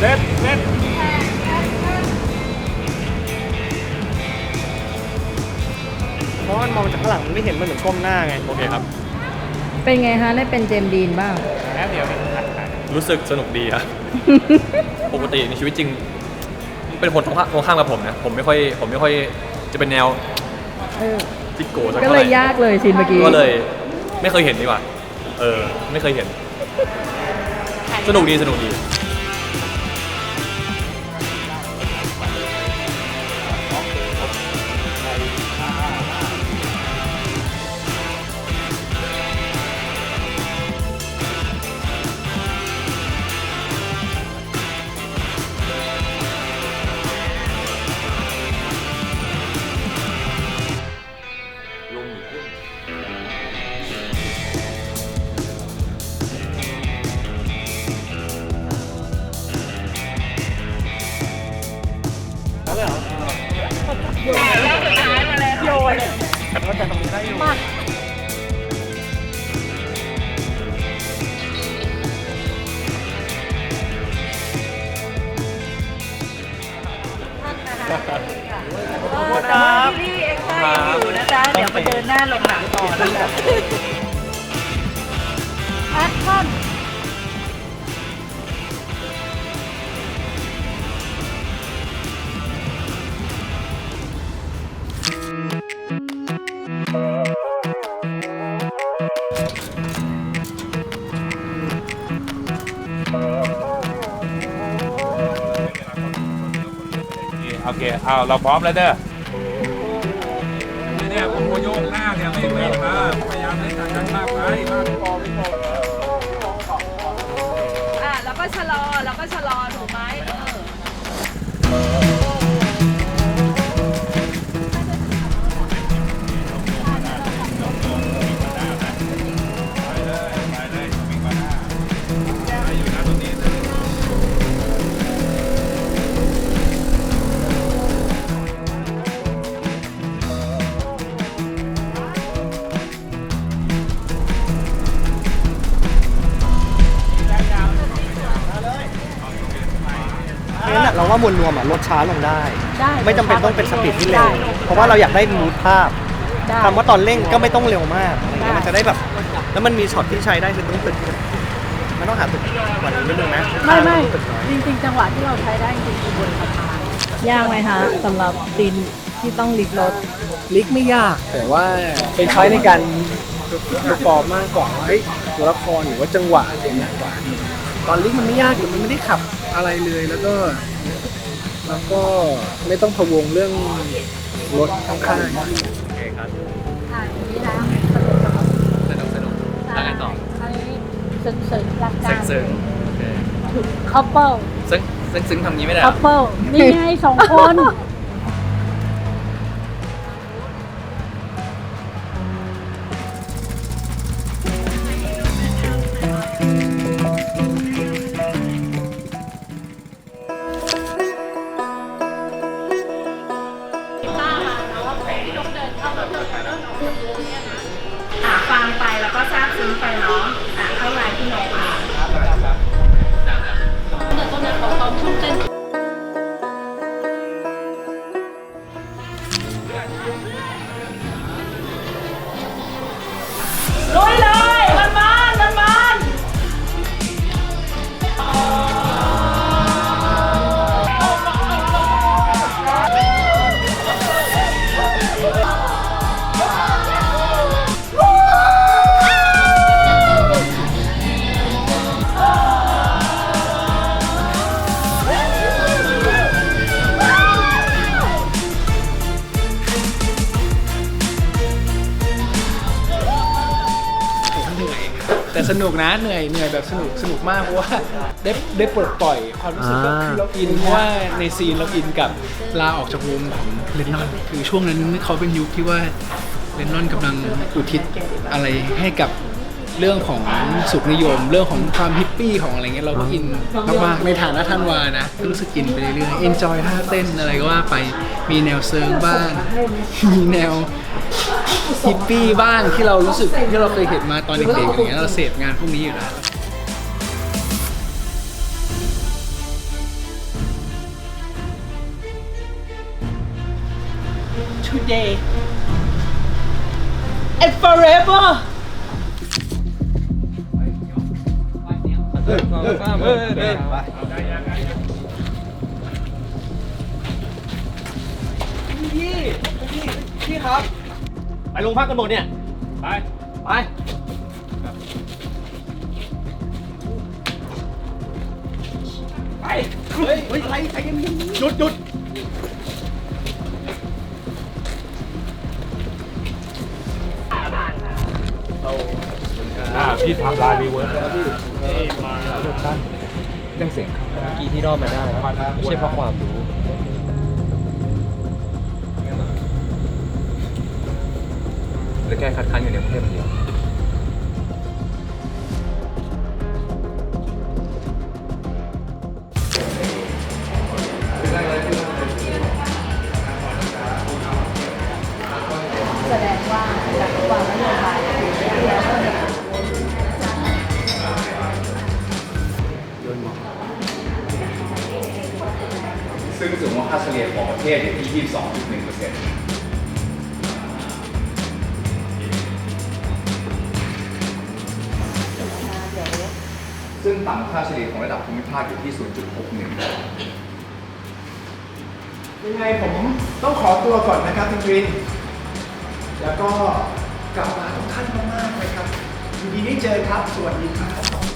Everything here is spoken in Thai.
เล่นเพราะมันมองจากข้างหลังมันไม่เห็นมันเหมือนก้มหน้าไงโอเคครับ เป็นไงฮะได้เป็นเจมส์ดีนบ้าง แป๊บเดียวเป็นถ่ายถ่ายรู้สึกสนุกดีครับ ปกติในชีวิตจริง เป็นคนตรงข้ามตรงข้ามกับผมนะ ผมไม่ค่อย ผมไม่ค่อยจะเป็นแนวเออ จิกโก้สักก็เท่าเลไหร่ยยากเลยซีนเมื่อกี้ก็เลย ไม่เคยเห็นดีกว่า เออ ไม่เคยเห็น สนุกดีสนุกดี เดี๋ยวไปเดินหน้าลงหนังต่อนะคะแอคชั่นโอเค เอา เราพร้อมแล้วเด้อากอย่าเนี่ยไม่ไม่มาพยายามเล่นทางนั้นมากไปมากพอไม่พออะแล้วก็ชะลอแล้วก็ชะลอถูกไหม เพราะฉะนั้นอะเราว่ามวลรวมอะลดช้าลงได้ ได้ไม่จำเป็นต้องเป็นสปีดที่เร็ว ได้เพราะว่าเราอยากได้มูดภาพได้ คำว่าตอนเร่งก็ไม่ต้องเร็วมากอะไรเงี้ยได้ มันจะได้แบบ แล้วมันมีช็อตที่ใช้ได้คือต้องตึกมันต้องหาตึกกว่านี้นิดนึงนะไม่ไม่ตึกน้อยจริงๆจังหวะที่เราใช้ได้จริงๆคือบนสะพานยากไหมฮะสำหรับซีนที่ต้องลิกรถลิกไม่ยาก แต่ว่าเป็นใช้ในการประกอบมากกว่าว่าเฮ้ยตัวละครหรือว่าจังหวะอะไรมากกว่า ตอนลิกมันไม่ยากหรือมันไม่ได้ขับอะไรเลยแล้วก็ แล้วก็ไม่ต้องพะวงเรื่องรถข้างโอเคครับอะอย่างนี้นะสนุกสนุกแล้วไงต่ออันนี้ซึ้งซึ้งรักกัซึ้งนซึ้งโอเคถึงคัพเปิลซึ้งซึ้งซึ้งทำงี้ไม่ได้หรคัอพเปิลนี่ไงสองคน สนุกนะเหนื่อยเหนื่อยแบบสนุกสนุกมากเพราะว่าได้ได้ปลดปล่อยความรู้สึกก็คือเราอินเพราะว่าในซีนเราอินกับลาออกจากวงของเลนนอนคือช่วงนั้นเขาเป็นยุคที่ว่าเลนนอนกำลังอุทิศอะไรให้กับเรื่องของสุขนิยม เรื่องของความฮิปปี้ของอะไรเงี้ยเราก็อินมากๆในฐานะท่านวานะก็รู้สึกอินไปเรื่อยๆเอนจอยท่าเต้นอะไรก็ว่าไปมีแนวเซิร์งบ้างมีแนว ฮิปปี้บ้างที่เรารู้สึกที่เราเคยเห็นมาตอนเด็กๆอย่างเงี้ยเราเสพงานพวกนี้อยู่แล้ว today and forever พี่พี่พี่ครับ ไปโรงพักกันหมดเนี่ย ไป ไป ไป เฮ้ยเฮ้ยอะไรใจเย็นๆหยุดหยุดอ่าพี่ทำลายรีเวิร์สแล้วพี่ยังเสียงครับเมื่อกี้ที่รอดมาได้ไม่ใช่เพราะความรู้ เทศอยู่ที่ 22.1เปอร์เซ็นต์ซึ่งต่ำค่าเฉลี่ยของระดับภูมิภาคอยู่ที่ 0.61 ยังไงผมต้องขอตัวก่อนนะครับคุณวิน แล้วก็กลับมาทุกท่านมากๆเลยครับยินดีได้เจอครับ สวัสดีครับ